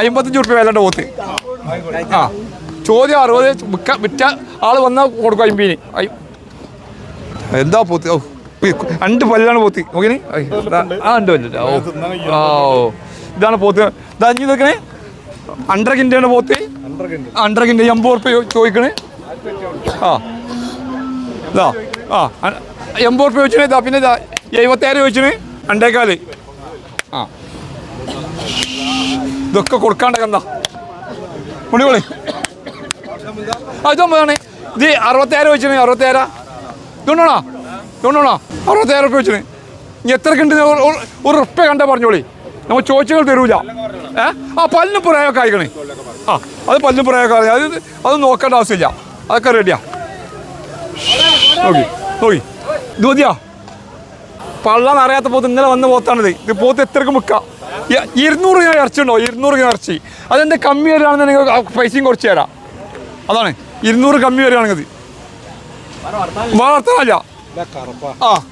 അമ്പത്തഞ്ച് റുപ്യ വിലന്റെ പോത്ത്. ആ. ചോദ്യം അറുപത് വിൽക്ക വിറ്റ ആൾ വന്നാൽ കൊടുക്കും അമ്പീന് എന്താ പോത്ത്? രണ്ട് പല്ലാണ് പോത്ത്. നോക്കിനി. ആ രണ്ട് പല്ലില്ല ഓ ആ ഓ ഇതാണ് പോത്ത്. ഇതാ അഞ്ഞു നിൽക്കണേ അണ്ടര കിന്റെയാണ് പോത്ത്. അണ്ടര കിന്റെ എൺപത് റുപ്യ ചോദിക്കണേ. ആ. ഇതാ ആ എൺപത് റുപ്യ ചോദിച്ചേ ഇതാ പിന്നെ ഇതാ എഴുപത്തേഴ് ചോദിച്ചേ രണ്ടേക്കാൽ ആ ഇതൊക്കെ കൊടുക്കാണ്ട എന്താ മുടിപൊളി. ആ അതൊമ്പതാണ് ഇത് അറുപത്തേഴ് വെച്ചിന് അറുപത്തേഴ ഇതുകൊണ്ടാണോ ഇതുകൊണ്ടാണോ അറുപത്തേഴ് റുപ്യ വെച്ചിന്. ഇനി എത്ര ഉണ്ട് ഒരു- റുപ്യ കണ്ട പറഞ്ഞോളി. നമ്മൾ ചോദിച്ചുകൾ തരൂല. ഏ? ആ പല്ലിന് പുറയൊക്കെ ആയിക്കണേ. ആ അത് പല്ലിന് പുറയൊക്കെ അത് അത് നോക്കേണ്ട ആവശ്യമില്ല. അതൊക്കെ റെഡിയാ നോക്കി നോക്കി. ഇത് മതിയാ? പള്ളം അറിയാത്ത പോത്ത് ഇന്നലെ വന്ന പോത്താണിത്. ഇത് പോത്ത് എത്രക്ക് മുക്കാം? ഇരുന്നൂറ് കിലോ ഇറച്ചി ഉണ്ടോ ഇരുന്നൂറ് കിലോ ഇറച്ചി. അതെന്താ കമ്മി വരികയാണെന്നുണ്ടെങ്കിൽ ആ പൈസയും കുറച്ച് തരാം. അതാണ്. ഇരുന്നൂറ് കമ്മി വരികയാണെങ്കിൽ വളർത്താനല്ല. ആ.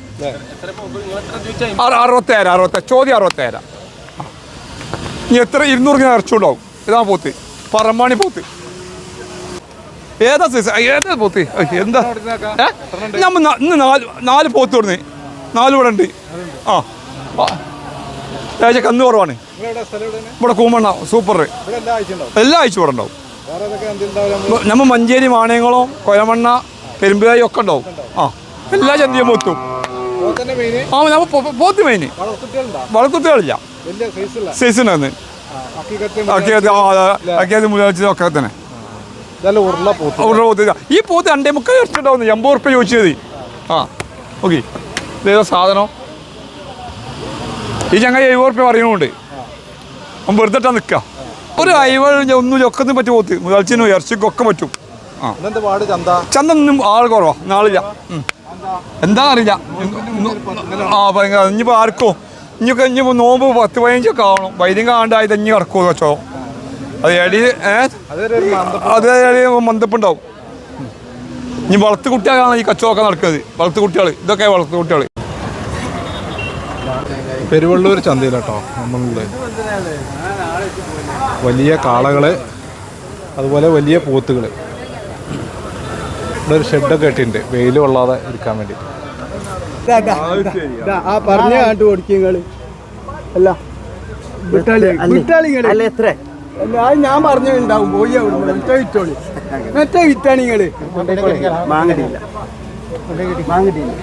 അറു- അറുപത്തേഴ് അറുപത്തേഴ് ചോദ്യം അറുപത്തേഴ് ഇനി എത്ര? ഇരുന്നൂറ് കിലോ ഇറച്ചി ഉണ്ടാവും ഇതാ പോത്ത്. പറമ്പാണി പോത്ത്. ഏതാ സൈസ് ഏതാ പോത്ത്? എന്താ? ഏ? നമ്മ ന- ഇന്ന് നാല് നാല് പോത്ത് കൊടുന്നേ നാല് ഇവിടെ ഉണ്ട്. ആ. ആ. ഏകദേശം കന്ന് കുറവാണ്. ഇവിടെ കൂമണ്ണ സൂപ്പർ. എല്ലാ ആഴ്ച ഇവിടെ ഉണ്ടാവും. നമ്മൾ മഞ്ചേരി മാണയംകുളം കൊലമണ്ണ പെരുമ്പുകായി ഒക്കെ ഉണ്ടാവും. ആ എല്ലാ ചന്തയും പോത്തും ആ നമ്മ പോ- പോത്ത് മെയിന് വളർത്തുട്ടികളില്ല സൈസിനാന്ന് ഒക്കെ തന്നെ. ഈ പോത്ത് രണ്ടേ മുക്കാൽ ഇറച്ചിട്ടുണ്ടാവുന്നു എൺപത് ഉറുപ്പ്യ ചോദിച്ചത്. ആ ഓക്കെ. സാധനം? ഈ ചങ്ങ എഴുപത് റുപ്യ പറയുന്നുണ്ട്. അവൻ വെറുതെട്ടാ നിൽക്കുക ഒരു അയവ ഒന്നും ചൊക്കത്തിന് പറ്റും പോത്ത്? മുതൽച്ചിനും ഇറച്ചിക്കും ഒക്കെ പറ്റും. ആ. ചന്തൊന്നും ആൾ കുറവാ. നാളില്ല. എന്താ? അറിയില്ല ആ ഭയങ്കര ഇനിയിപ്പോൾ ആർക്കോ? ഇനിയൊക്കെ ഇനിയിപ്പോൾ നോമ്പ് പത്ത് പതിനഞ്ചൊക്കെ ആവണം വൈദ്യം കാണ്ടായത് ഇനി ഇറക്കുമോ വെച്ചോ. അത് എടി അത് എടി മന്ദപ്പുണ്ടാവും. ഇനി വളർത്ത് കുട്ടികളാണ് ഈ കച്ചവടമൊക്കെ നടക്കുന്നത്. വളർത്ത് കുട്ടികൾ ഇതൊക്കെ വളർത്ത് കുട്ടികൾ പെരുവള്ളൂർ ചന്തയിലാട്ടോ നമ്മളുടെ. വലിയ കാളകൾ അതുപോലെ വലിയ പോത്തുകൾ ഇവിടെ ഒരു ഷെഡൊക്കെ ഇട്ടിട്ടുണ്ട് വെയിൽ കൊള്ളാതെ ഇരിക്കാൻ വേണ്ടി. ആ പറഞ്ഞ കാട്ട് കൊടുക്കങ്ങൾ അല്ല. വിട്ടാളി വിട്ടാളിങ്ങൾ അല്ല? എത്ര? അല്ല, അത് ഞാൻ പറഞ്ഞുണ്ടാവും പോയി അവിടെ മറ്റേ വിറ്റോളി. മറ്റേ വിറ്റാണിങ്ങൾ മാങ്ങടിയില്ല മാങ്ങടിയില്ല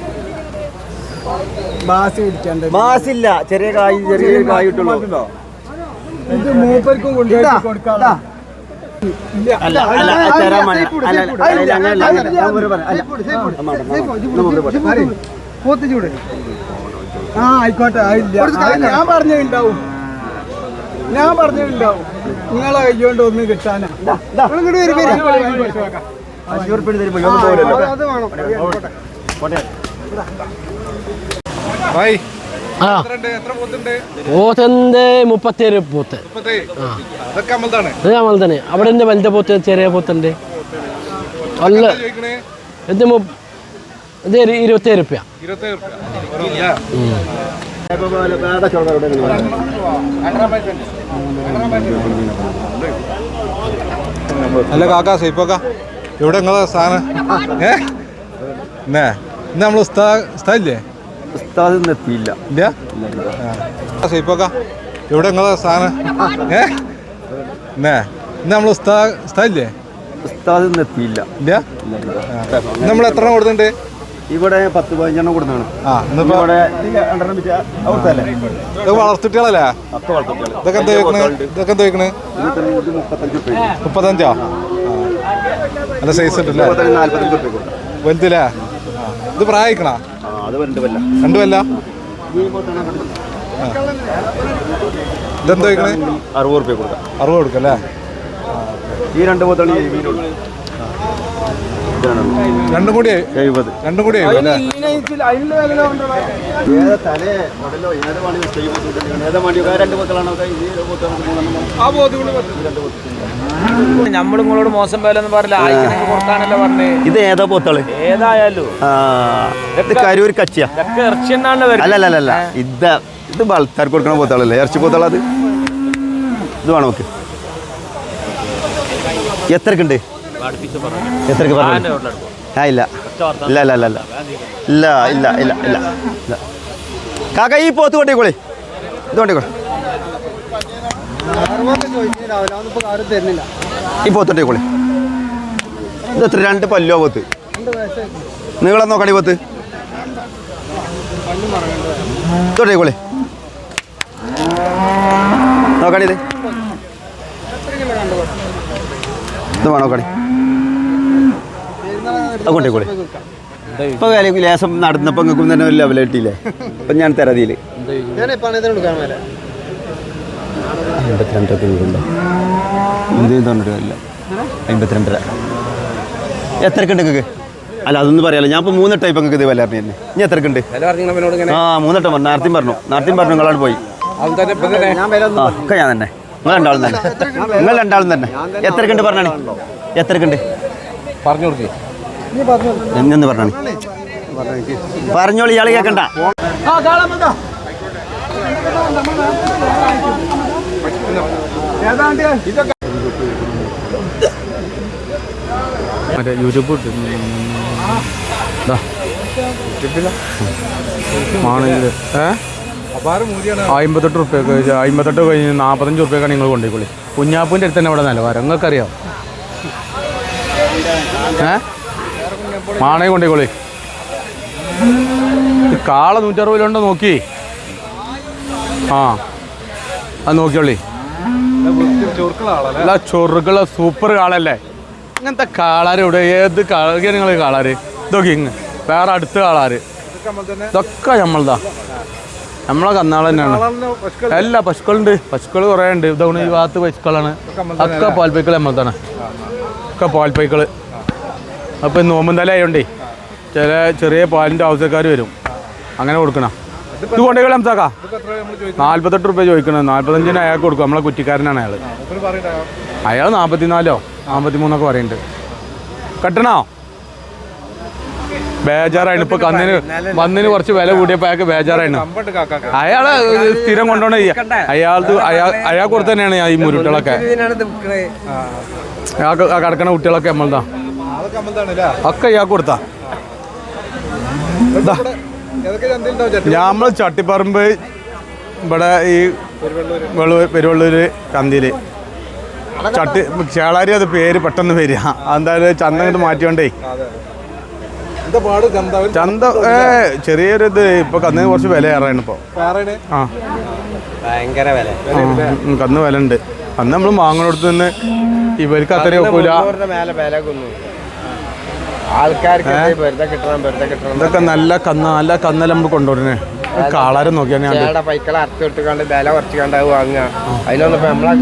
ബാസ് പിടിക്കാണ്ട് മാസില്ല ചെറിയ കായ് ചെറിയ കായ് കിട്ടുള്ളൂ ഇത് മൂപ്പർക്കും കൊണ്ടുപോയി ആ ആയിക്കോട്ടെ ഞാൻ പറഞ്ഞുണ്ടാവും ഞാൻ പറഞ്ഞിട്ടുണ്ടാവും. നിങ്ങളെ കയ്യോണ്ട് ഒന്നും കിട്ടാനാ. ഇങ്ങോട്ട് വരും. അത് വേണം. ആ. പോത്തുണ്ട് മുപ്പത്തേഴ് പോത്ത് നമ്മൾ തന്നെ അവിടെ ഉണ്ട് വലുത പോത്ത് ചെറിയ പോത്തുണ്ട് അല്ല ചോദിക്കണേ? ഇത് ഇരുപത്തേഴ് റുപ്യ. അല്ല കാക്കാ സൈപ്പോക്ക ഇവിടെ നിങ്ങളെ സാധനം? ഏ? ഇന്ന് നമ്മൾ ഉസ്താ ഉസ്താദില്ലേ? ഉസ്താദൊന്നും എത്തിയില്ല ഇല്ല സൈപ്പോക്ക എവിടെ നിങ്ങളെ സാധനം? ഏ? ഇന്ന് നമ്മൾ ഉസ്താ ഉസ്താദില്ലേ? ഉസ്താദൊന്നും എത്തിയില്ല ഇല്ല നമ്മൾ എത്ര കൊടുത്തിട്ടുണ്ട്? ഇവിടെ പത്ത് പതിനഞ്ചെണ്ണം കൊടുത്താണ്. ഇവിടെ വളർത്തിട്ടികളല്ലേ? ഇതൊക്കെ എന്താ ചോദിക്കണേ? ഇതൊക്കെ എന്താ ഇരുപത്തഞ്ച് മുപ്പത്തഞ്ച് നല്ല സൈസ് ഉണ്ടല്ലേ? വലുതില്ലേ. ഇത് പ്രായിക്കണ? അത് രണ്ടുമല്ല ഇതെന്താ അറുപത് റുപ്യ കൊടുക്കാം. അറുപത് കൊടുക്കല്ലേ? ഈ രണ്ട് പോത്താണ് രണ്ടും കൂടി എഴുപത് രണ്ടും കൂടി നമ്മളും നിങ്ങളോട് മോശം പേലെന്ന് പറഞ്ഞില്ല. ഇത് ഏതാ പോത്തൾ ഏതായാലും. ഇത് കരൂർ കച്ചിയാ. ഇറച്ചി എന്നാണ് അല്ലല്ല ഇത് ഇത് ബൾത്താർക്ക് കൊടുക്കണ പോത്താളല്ലേ ഇറച്ചി പോത്താളത് ഇത് വേണം ഓക്കെ എത്രക്കുണ്ട് എത്രക്ക് പറഞ്ഞു. ആ ഇല്ല. ഇല്ല ഇല്ല ഇല്ല ഇല്ല. ഇല്ല ഇല്ല ഇല്ല ഇല്ല. കാക്ക ഈ പോത്ത് കൊണ്ടേക്കോളി ഇത് കൊണ്ടേക്കോളി ഈ പോത്ത് കൊണ്ടേക്കോളി ഇത് എത്ര? രണ്ട് പല്ലോ പോത്ത്. നിങ്ങളെ നോക്കണേ പോത്ത്. ഇത് നോക്കണിത് നോക്കണേ ഇത് ഇത് വേണോ നോക്കണേ അത് കൊണ്ടേക്കോളെ ഇപ്പൊ ലേശം നടന്നപ്പോ നിങ്ങൾക്കും തന്നെ ഒരു ലെവൽ കിട്ടിയില്ലേ? അപ്പൊ ഞാൻ മേലെ അമ്പത്തിരണ്ടൊക്കെ വീടുണ്ടോ അമ്പത്തിരണ്ടര. എത്രക്കുണ്ട് നിങ്ങൾക്ക് അല്ല അതൊന്നും പറയാലോ ഞാൻ ഇപ്പോൾ മൂന്ന് ടൈപ്പ് നിങ്ങൾക്ക് ഇത് വില അറിഞ്ഞു തന്നെ ഇനി എത്രക്കുണ്ട് ആ മൂന്നെട്ടം പറഞ്ഞു. നാർത്തിയും പറഞ്ഞു. നാർത്തിയും പറഞ്ഞു നിങ്ങളാണ് പോയി. ഒക്കെ ഞാൻ തന്നെ. നിങ്ങൾ രണ്ടാളും തന്നെ. നിങ്ങൾ രണ്ടാളും തന്നെ. എത്രക്കുണ്ട് പറഞ്ഞാണ്? എത്രക്കുണ്ട് പറഞ്ഞു കൊടുക്കേ. എന്നൊന്ന് പറഞ്ഞാണ്? പറഞ്ഞോളി ഇയാൾ കേൾക്കണ്ട മറ്റേ യൂട്യൂബ്. ആണെങ്കിൽ അമ്പത്തെട്ട് റുപ്യ അമ്പത്തെട്ട് കഴിഞ്ഞ് നാൽപ്പത്തഞ്ച് റുപ്യൊക്കെ നിങ്ങൾ കൊണ്ടുപോയിക്കോളി കുഞ്ഞാപ്പൂന്റെ അടുത്ത് തന്നെ ഇവിടെ നിലവാരം. നിങ്ങൾക്കറിയാം? ഏ? മാണേ കൊണ്ടുപോയിക്കോളി ഈ കാള നൂറ്ററുപതിലുണ്ടോ നോക്കി. ആ. അത് നോക്കിയോളി. അല്ല ചൊറുക്കള സൂപ്പർ കാളല്ലേ? ഇങ്ങനത്തെ കാളാര് ഇവിടെ ഏത് കാളൊക്കെ നിങ്ങൾ കാളാര്? ഇതൊക്കെ ഇങ്ങ്. വേറെ അടുത്ത കാളാര്. ഇതൊക്കെ നമ്മളതാ നമ്മളെ കന്നാൾ തന്നെയാണ്. അല്ല പശുക്കളുണ്ട്. പശുക്കൾ കുറേ ഉണ്ട്. ഇതാണ് ഈ ഭാഗത്ത് പശുക്കളാണ്. ഒക്കെ പാൽപ്പൈക്കൾ നമ്മളതാണ് ഒക്കെ പാൽപ്പൈക്കൾ അപ്പോൾ നോമ്പന്തല ആയതുകൊണ്ടേ ചില ചെറിയ പാലിന്റെ ആവശ്യക്കാർ വരും. അങ്ങനെ കൊടുക്കണം? ഇത് കൊണ്ടുപോയി എന്താക്കാ നാല്പത്തെട്ട് റുപ്യ ചോദിക്കണം നാല്പത്തഞ്ചിന് അയാൾക്ക് കൊടുക്കും. നമ്മളെ കുറ്റിക്കാരനാണ് അയാൾ അയാൾ നാൽപ്പത്തിനാലോ നാൽപ്പത്തിമൂന്നൊക്കെ പറയുന്നുണ്ട് കെട്ടണോ? ബേജാറാണ് ഇപ്പൊ കന്നിന് വന്നിന് കുറച്ച് വില കൂടിയപ്പോ അയാൾക്ക് ബേജാറാണ് അയാളെ സ്ഥിരം കൊണ്ടുപോണ അയാൾക്ക് അയാൾ അയാൾ കൊടുത്ത് തന്നെയാണ് ഈ മുരുട്ടുകളൊക്കെ. അയാൾക്ക് ആ കിടക്കണ കുട്ടികളൊക്കെ നമ്മളതാ. ഒക്കെ അയാൾക്ക് കൊടുത്താ. ഞമ്മൾ ചട്ടിപ്പറമ്പ് ഇവിടെ ഈ പെരുവള്ളൂര് ചന്തയിൽ. ചട്ടി ചേളാരി അത് പേര് പെട്ടെന്ന് വരിക. എന്തായാലും ചന്ത ഇങ്ങോട്ട് മാറ്റിയോണ്ടേ. എന്താ പാട് ചന്താവൻ ചന്ത ഏ ചെറിയൊരു ഇത് ഇപ്പൊ കന്നിന് കുറച്ച് വില ഏറാണ് ഇപ്പൊ. ആ. ഭയങ്കര വില. കന്ന് വില ഉണ്ട് അന്ന് നമ്മൾ മാങ്ങനടുത്ത് നിന്ന് ഇവർക്ക് അത്രയും ഒക്കൂല. മേലെ വില കൊന്നു. ആൾക്കാർക്ക് വെറുതെ കിട്ടണം വെറുതെ കിട്ടണം ഇതൊക്കെ നല്ല കന്ന നല്ല കന്നലമ്പ് കൊണ്ടുവരണേ കാളാരം നോക്കിയാണ് പൈക്കളെ കണ്ട് വിട്ടുകൊണ്ട് വില കുറച്ച് കണ്ടാവും വാങ്ങുക. അതിനൊന്നും നമ്മളെ